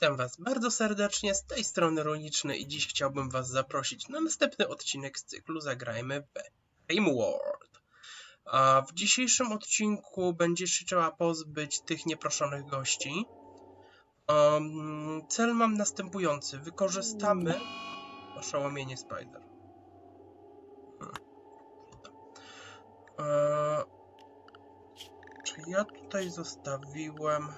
Witam Was bardzo serdecznie, z tej strony Runiczny i dziś chciałbym Was zaprosić na następny odcinek z cyklu Zagrajmy w Rimworld. A w dzisiejszym odcinku będziesz się trzeba pozbyć tych nieproszonych gości. Um, cel mam następujący. Wykorzystamy oszołomienie Spider. Hmm. E, czy ja tutaj zostawiłem...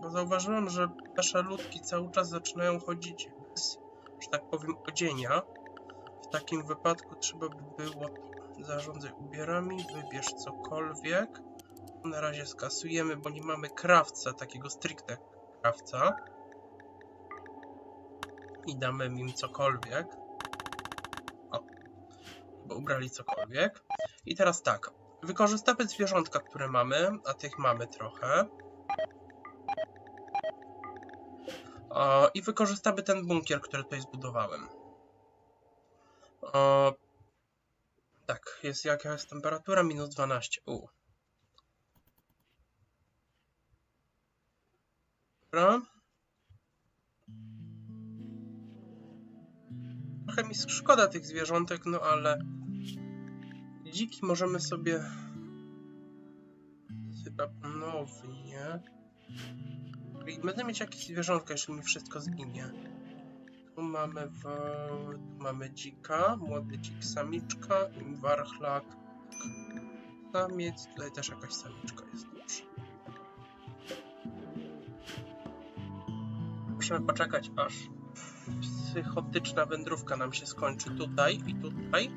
Bo zauważyłem, że nasze ludki cały czas zaczynają chodzić bez, że tak powiem, odzienia. W takim wypadku trzeba by było zarządzać ubierami, wybierz cokolwiek. Na razie skasujemy, bo nie mamy krawca, takiego stricte krawca. I damy im cokolwiek. O, bo ubrali cokolwiek. I teraz tak, wykorzystamy zwierzątka, które mamy, a tych mamy trochę. I wykorzystamy ten bunkier, który tutaj zbudowałem. O, tak, jest jaka jest temperatura? Minus 12. U. Dobra. Trochę mi szkoda tych zwierzątek, no ale dziki możemy sobie chyba ponownie będę mieć jakieś zwierzątka, jeśli mi wszystko zginie. Tu mamy w... Tu mamy dzika, młody dzik, samiczka, warchlak, samiec, tutaj też jakaś samiczka jest, dobrze. Musimy poczekać, aż psychotyczna wędrówka nam się skończy tutaj i tutaj.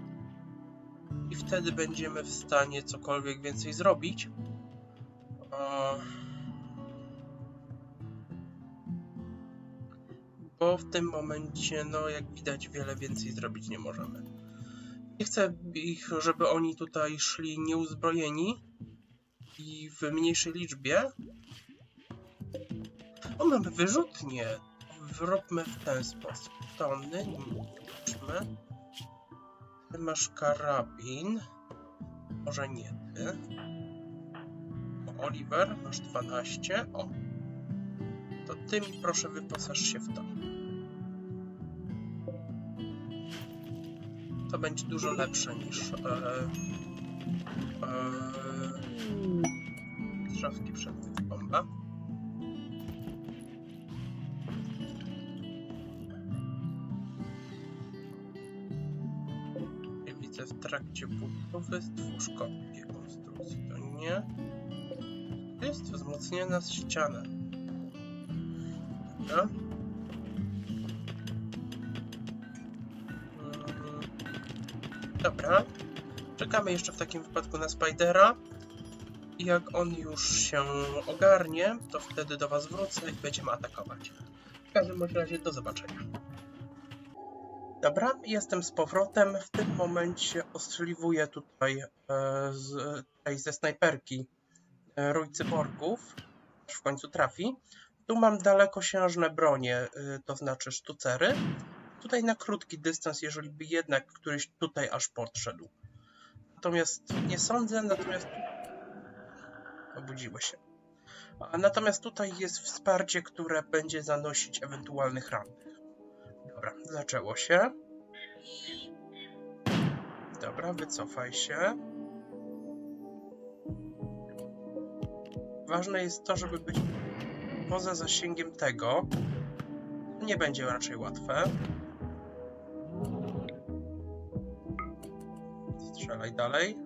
I wtedy będziemy w stanie cokolwiek więcej zrobić. Bo w tym momencie, no jak widać, wiele więcej zrobić nie możemy. Nie chcę ich, żeby oni tutaj szli nieuzbrojeni i w mniejszej liczbie. O, mamy wyrzutnie. Wróbmy w ten sposób. Tony, zobaczmy. Ty masz karabin. Może nie ty. Oliver, masz 12. O. To ty mi proszę wyposaż się w to. to będzie dużo lepsze niż e, e, strzałki przed bomba. Ja widzę w trakcie budowy stwórz kopię konstrukcji. To nie. Jest wzmocniona ściana. Dobra. Dobra. Czekamy jeszcze w takim wypadku na Spidera. I jak on już się ogarnie, to wtedy do Was wrócę i będziemy atakować. W każdym razie do zobaczenia. Dobra, jestem z powrotem. W tym momencie ostrzeliwuję tutaj, e, z, tutaj ze snajperki e, rój cyborgów. W końcu trafi. Tu mam dalekosiężne bronie, e, to znaczy sztucery tutaj na krótki dystans, jeżeli by jednak któryś tutaj aż podszedł. Natomiast nie sądzę, natomiast obudziły się. Natomiast tutaj jest wsparcie, które będzie zanosić ewentualnych rannych. Dobra, zaczęło się. Dobra, wycofaj się. Ważne jest to, żeby być poza zasięgiem tego. Nie będzie raczej łatwe. Strzelaj dalej.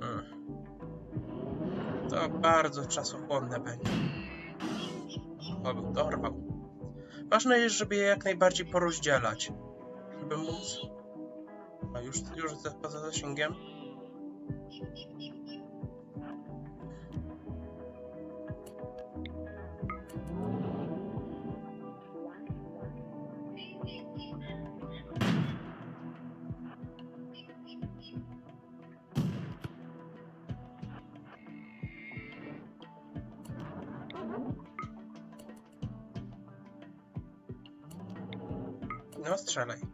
Hmm. To bardzo czasochłonne będzie. O, dorwał. Ważne jest, żeby je jak najbardziej porozdzielać. Żeby móc... A już, już poza zasięgiem. No, strzelaj.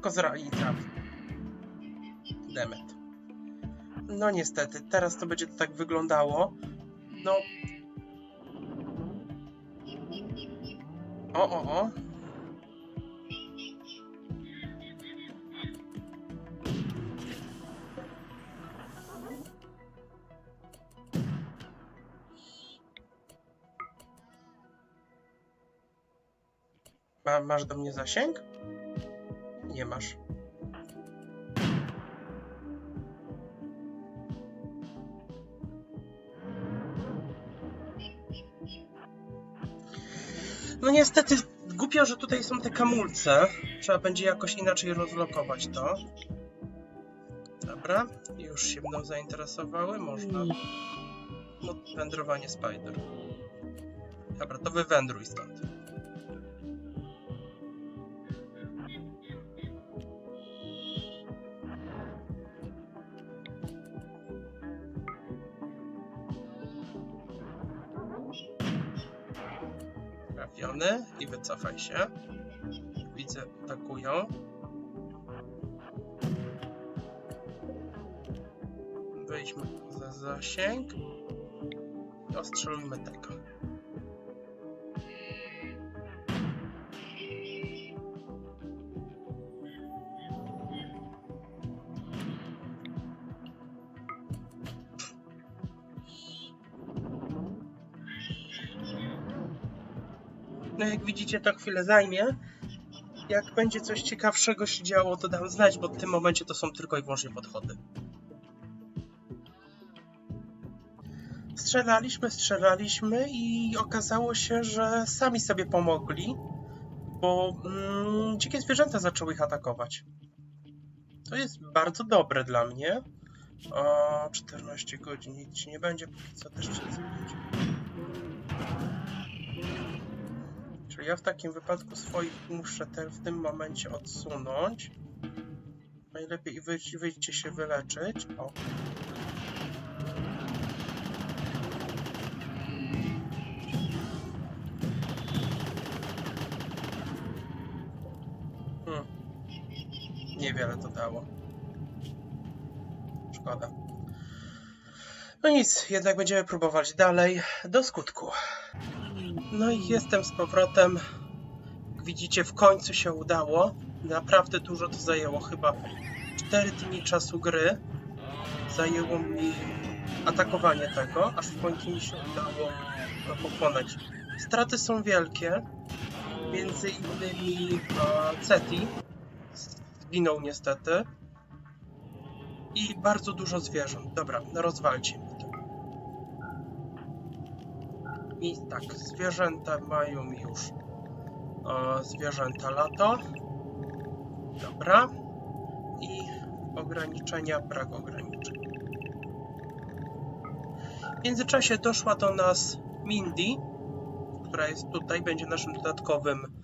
Tylko zra i traf. Demet. No niestety, teraz to będzie to tak wyglądało. No. O, o, o. Ma, masz do mnie zasięg? Nie masz. No niestety, głupio, że tutaj są te kamulce. Trzeba będzie jakoś inaczej rozlokować to. Dobra, już się mną zainteresowały, można. Wędrowanie spider. Dobra, to wywędruj stąd. Wycofaj się. Widzę, atakują. Wejdźmy za zasięg ostrzelujmy tego. Widzicie, to chwilę zajmie. Jak będzie coś ciekawszego się działo, to dam znać, bo w tym momencie to są tylko i wyłącznie podchody. Strzelaliśmy, strzelaliśmy i okazało się, że sami sobie pomogli, bo mm, dzikie zwierzęta zaczęły ich atakować. To jest bardzo dobre dla mnie. O, 14 godzin, nic nie będzie, póki co też się zmienić. Czyli ja w takim wypadku swoich muszę w tym momencie odsunąć. Najlepiej wyjdź, wyjdźcie się wyleczyć. O. Hmm. Niewiele to dało. Szkoda. No nic, jednak będziemy próbować dalej. Do skutku. No i jestem z powrotem. Jak widzicie, w końcu się udało. Naprawdę dużo to zajęło, chyba 4 dni czasu gry. Zajęło mi atakowanie tego, aż w końcu mi się udało to pokonać. Straty są wielkie. Między innymi e, Ceti zginął niestety. I bardzo dużo zwierząt. Dobra, rozwalcie mi to. I tak, zwierzęta mają już e, zwierzęta lato. Dobra. I ograniczenia, brak ograniczeń. W międzyczasie doszła do nas Mindy, która jest tutaj, będzie naszym dodatkowym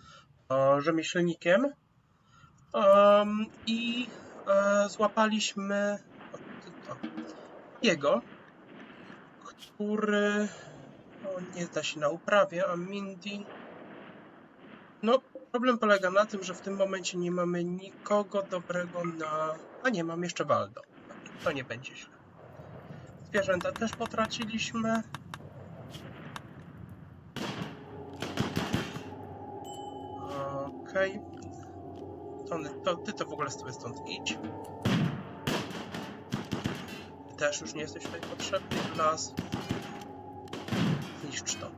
e, rzemieślnikiem. Em, I e, złapaliśmy jego, który o, nie zda się na uprawie, a Mindy... No, problem polega na tym, że w tym momencie nie mamy nikogo dobrego na... A nie, mam jeszcze Waldo. To nie będzie źle. Zwierzęta też potraciliśmy. Okej. Tony, to ty to w ogóle sobie stąd idź. Też już nie jesteś tutaj potrzebny. Las. Zniszcz to.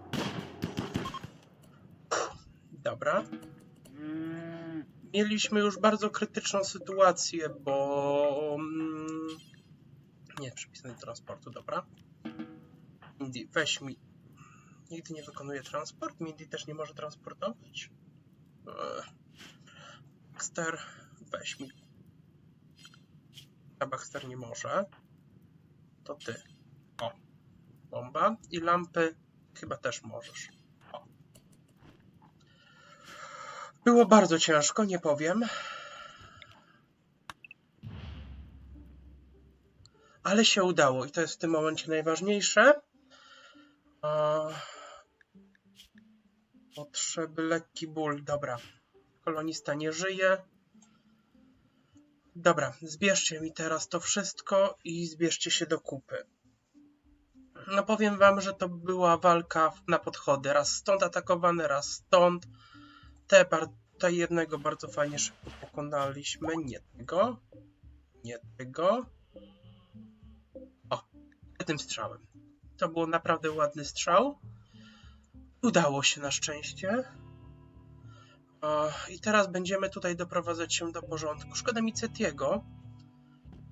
Dobra. Mieliśmy już bardzo krytyczną sytuację, bo... mm, Nie, przypisany transportu, dobra. Mindy, weź mi... Nigdy nie wykonuje transport? Mindy też nie może transportować? Eee. Baxter, weź mi. A Baxter nie może. To ty. O. Bomba. I lampy chyba też możesz. Było bardzo ciężko, nie powiem. Ale się udało i to jest w tym momencie najważniejsze. Potrzeby lekki ból. Dobra. Kolonista nie żyje. Dobra, zbierzcie mi teraz to wszystko i zbierzcie się do kupy. No powiem wam, że to była walka na podchody. Raz stąd atakowany, raz stąd. Te tutaj jednego bardzo fajnie szybko pokonaliśmy. Nie tego. Nie tego. O, tym strzałem. To był naprawdę ładny strzał. Udało się na szczęście. O, I teraz będziemy tutaj doprowadzać się do porządku. Szkoda mi Cetiego,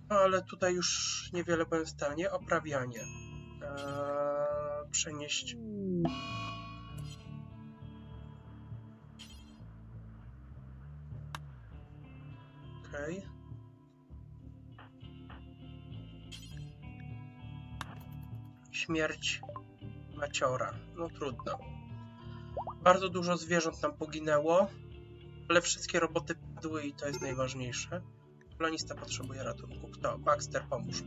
ale tutaj już niewiele byłem w stanie. Oprawianie. Eee, przenieść. Okej. Śmierć Maciora. No trudno. Bardzo dużo zwierząt nam poginęło, ale wszystkie roboty padły i to jest najważniejsze. Kolonista potrzebuje ratunku. Kto? Baxter, pomóż.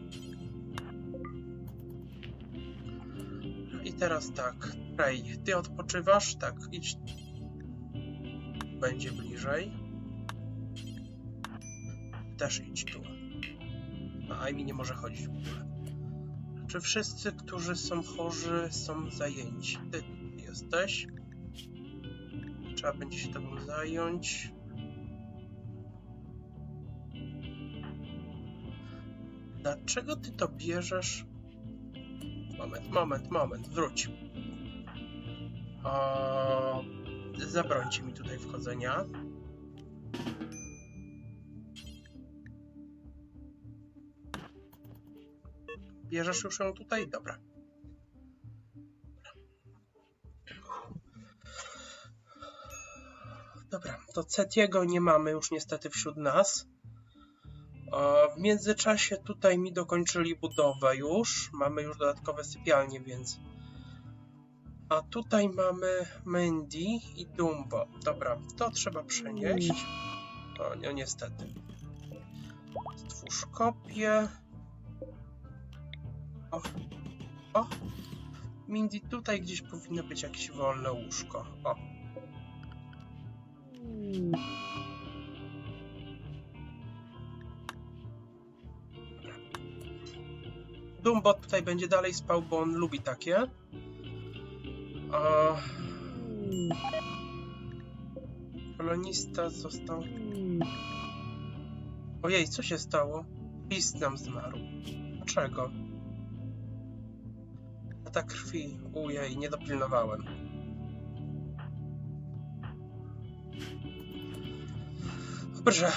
Teraz tak. Ray, ty odpoczywasz? Tak, idź. Będzie bliżej. Też idź tu. A Amy nie może chodzić w ogóle. Czy wszyscy, którzy są chorzy, są zajęci? Ty jesteś. Trzeba będzie się tobą zająć. Dlaczego ty to bierzesz? Moment, moment, moment, wróć. O, zabrońcie mi tutaj wchodzenia. Bierzesz już ją tutaj? Dobra. Dobra, to Cetiego nie mamy już niestety wśród nas. E, W międzyczasie tutaj mi dokończyli budowę już. Mamy już dodatkowe sypialnie, więc. A tutaj mamy Mandy i Dumbo. Dobra, to trzeba przenieść. O, no niestety. Stwórz kopię. O. O. Mindy, tutaj gdzieś powinno być jakieś wolne łóżko. O. Dumbo tutaj będzie dalej spał, bo on lubi takie. A... Kolonista został... Ojej, co się stało? List nam zmarł. Dlaczego? Atak krwi. Ujej, nie dopilnowałem. Dobrze.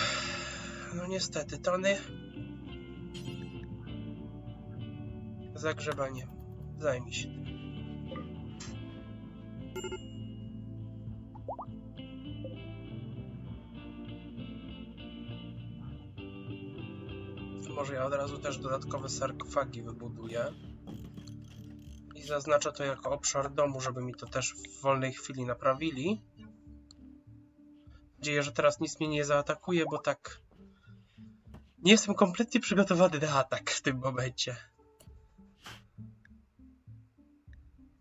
No niestety, Tony. Zagrzewanie. Zajmij się tym. Może ja od razu też dodatkowe sarkofagi wybuduję. I zaznaczę to jako obszar domu, żeby mi to też w wolnej chwili naprawili. Mam nadzieję, że teraz nic mnie nie zaatakuje, bo tak... Nie jestem kompletnie przygotowany na atak w tym momencie.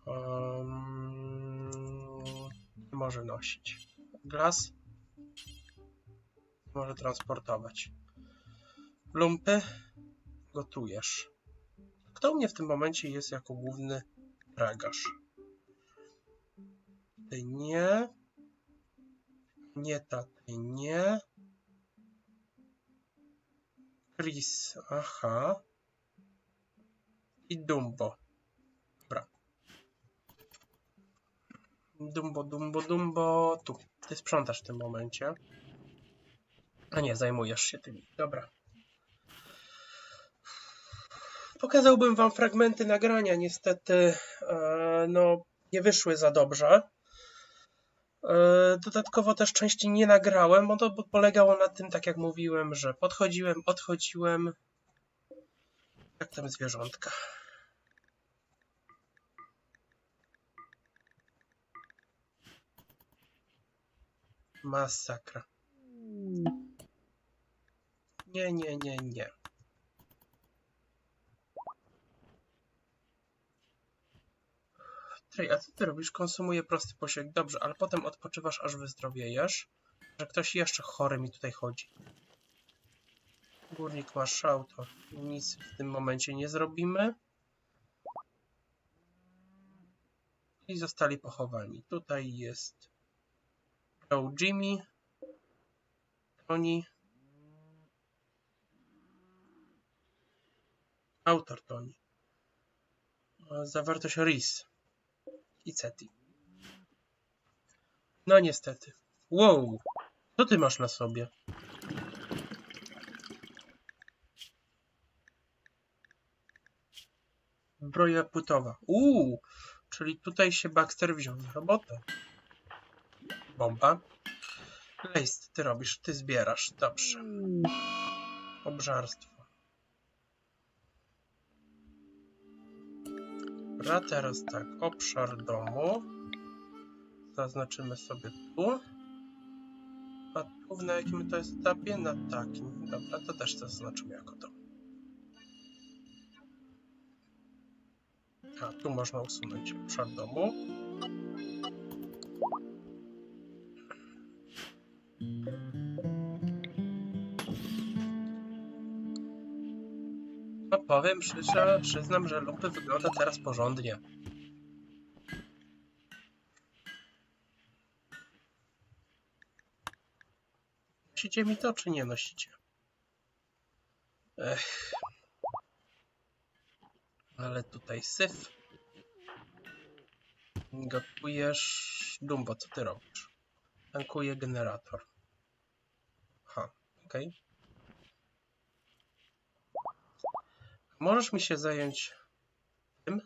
Um, może nosić. Glas może transportować. Lumpy gotujesz. Kto u mnie w tym momencie jest jako główny tragarz? Ty nie. Nie ta, ty nie. Chris, aha. I Dumbo. Dobra. Dumbo, Dumbo, Dumbo. Tu. Ty sprzątasz w tym momencie. A nie, zajmujesz się tymi. Dobra. Pokazałbym wam fragmenty nagrania, niestety e, no, nie wyszły za dobrze. E, Dodatkowo też części nie nagrałem, bo to polegało na tym, tak jak mówiłem, że podchodziłem, odchodziłem. Jak tam zwierzątka. Masakra. Nie, nie, nie, nie. Trej, a co ty robisz? Konsumuję prosty posiłek. Dobrze, ale potem odpoczywasz, aż wyzdrowiejesz. Że ktoś jeszcze chory mi tutaj chodzi. Górnik ma szał, nic w tym momencie nie zrobimy. I zostali pochowani. Tutaj jest Joe Jimmy, Tony, autor Tony, zawartość RIS i CETI. No niestety. Wow, co ty masz na sobie? Zbroja płytowa. Uuu, czyli tutaj się Baxter wziął za robotę. Bomba. Lejst, ty robisz, ty zbierasz. Dobrze. Obżarstwo. Dobra, teraz tak, obszar domu. Zaznaczymy sobie tu. A tu na jakim to jest etapie? Na takim. Dobra, to też zaznaczymy jako dom. A, tu można usunąć obszar domu. Powiem, przyzna, przyznam, że lupy wygląda teraz porządnie. Nosicie mi to, czy nie nosicie? Ech. Ale tutaj syf. Gotujesz... Dumbo, co ty robisz? Tankuje generator. Aha, okej. Możesz mi się zająć tym?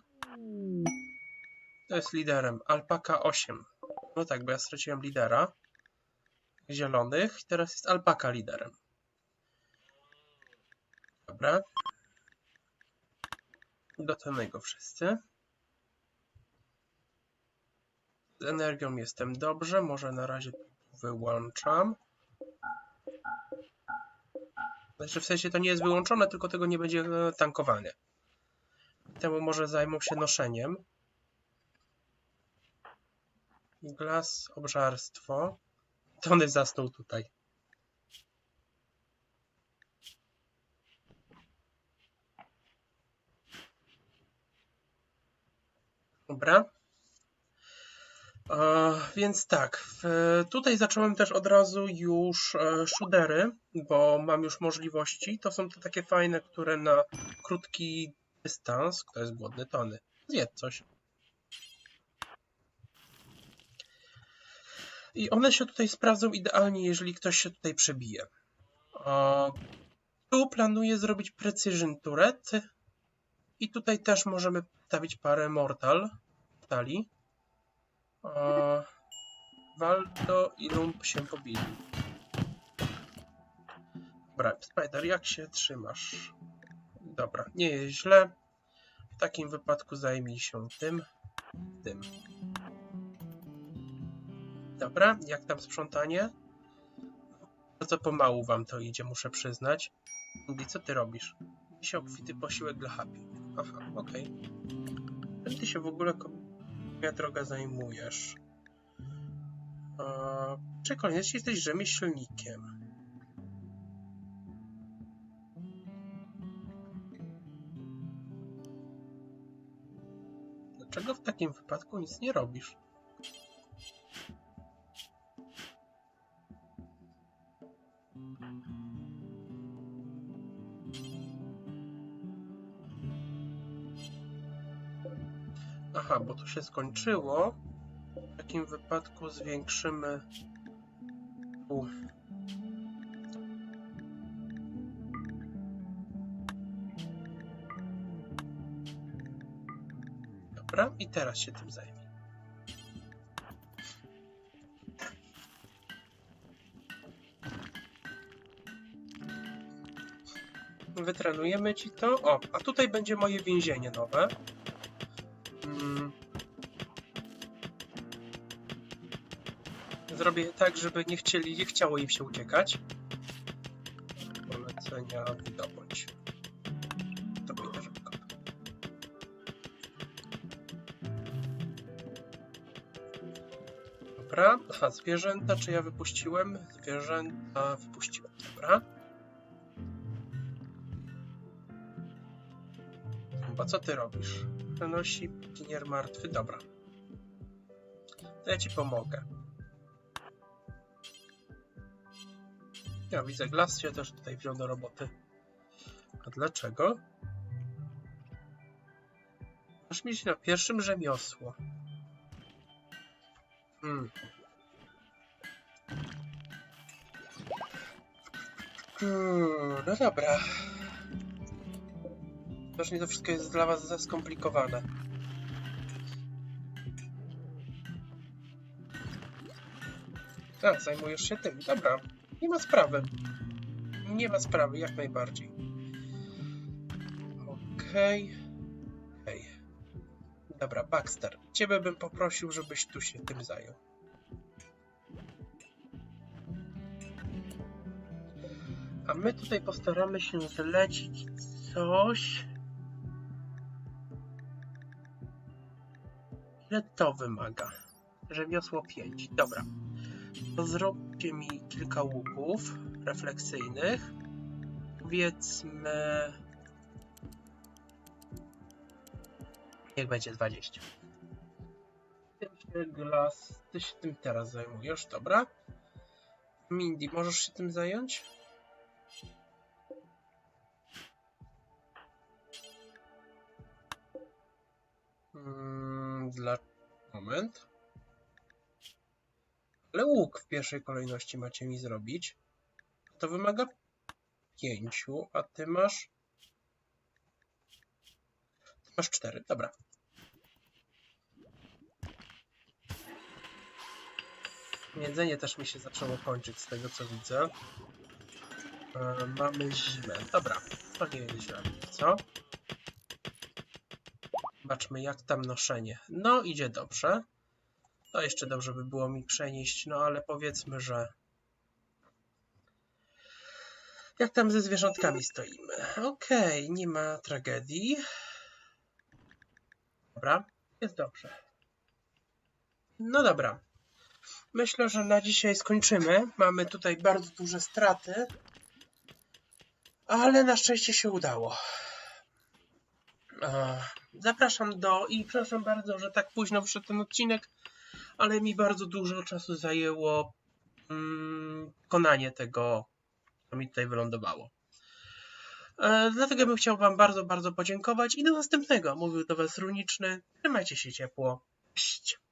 To jest liderem. Alpaka 8. No tak, bo ja straciłem lidera. Zielonych. Teraz jest alpaka liderem. Dobra. Gotujemy go wszyscy. Z energią jestem dobrze. Może na razie wyłączam. Znaczy w sensie to nie jest wyłączone, tylko tego nie będzie e, tankowane. Temu może zajmą się noszeniem. Glas, obżarstwo. Tony zasnął tutaj. Dobra. Więc tak, tutaj zacząłem też od razu już e, szudery, bo mam już możliwości. To są te takie fajne, które na krótki dystans, kto jest głodny, tony. Zjedz coś. I one się tutaj sprawdzą idealnie, jeżeli ktoś się tutaj przebije. Tu planuję zrobić Precision Turret. I tutaj też możemy stawić parę Mortal stali. Waldo i Lump się pobili. Dobra, Spider, jak się trzymasz? Dobra, nie jest źle. W takim wypadku zajmij się tym, tym. Dobra, jak tam sprzątanie? Bardzo pomału wam to idzie, muszę przyznać. Andy, co ty robisz? Dzisiaj obfity posiłek dla Happy. Aha, okej. Czym ty się w ogóle, droga, zajmujesz? Czy koniecznie jesteś rzemieślnikiem? Dlaczego w takim wypadku nic nie robisz? Się skończyło. W takim wypadku zwiększymy tu. Dobra, i teraz się tym zajmie. Wytrenujemy ci to. O, a tutaj będzie moje więzienie nowe. Mm. Zrobię tak, żeby nie chcieli, nie chciało im się uciekać. Polecenia wydobądź. To będzie szybko. Dobra, aha, zwierzęta, czy ja wypuściłem? Zwierzęta wypuściłem, dobra. Chyba co ty robisz? Przenosi pinier martwy, dobra. To ja ci pomogę. Ja widzę, Glas się też tutaj wziął do roboty. A dlaczego? Masz mieć na pierwszym rzemiosło. Hmm. Hmm, no dobra. Widocznie to wszystko jest dla was za skomplikowane. Tak, zajmujesz się tym. Dobra, nie ma sprawy. Nie ma sprawy, jak najbardziej. Okej. Okej. Dobra, Baxter. Ciebie bym poprosił, żebyś tu się tym zajął. A my tutaj postaramy się zlecić coś. Ile to wymaga? Rzemiosło 5. Dobra. To zróbcie mi kilka łuków refleksyjnych. Powiedzmy. Niech będzie 20. Tym się Glass, ty się tym teraz zajmujesz, dobra? Mindy, możesz się tym zająć? Mm, dla... Moment. Ale łuk w pierwszej kolejności macie mi zrobić. To wymaga pięciu, a ty masz... Ty masz cztery, dobra. Jedzenie też mi się zaczęło kończyć z tego co widzę. E, mamy zimę. Dobra, to nie jest źle. Co? Zobaczmy jak tam noszenie. No, idzie dobrze. To jeszcze dobrze by było mi przenieść, no ale powiedzmy, że... Jak tam ze zwierzątkami stoimy? Okej, nie ma tragedii. Dobra, jest dobrze. No dobra. Myślę, że na dzisiaj skończymy. Mamy tutaj bardzo duże straty. Ale na szczęście się udało. E, Zapraszam do i przepraszam bardzo, że tak późno wszedł ten odcinek, ale mi bardzo dużo czasu zajęło mm, konanie tego, co mi tutaj wylądowało. E, dlatego bym chciał Wam bardzo, bardzo podziękować i do następnego. Mówił do Was Runiczny. Trzymajcie się ciepło. Cześć.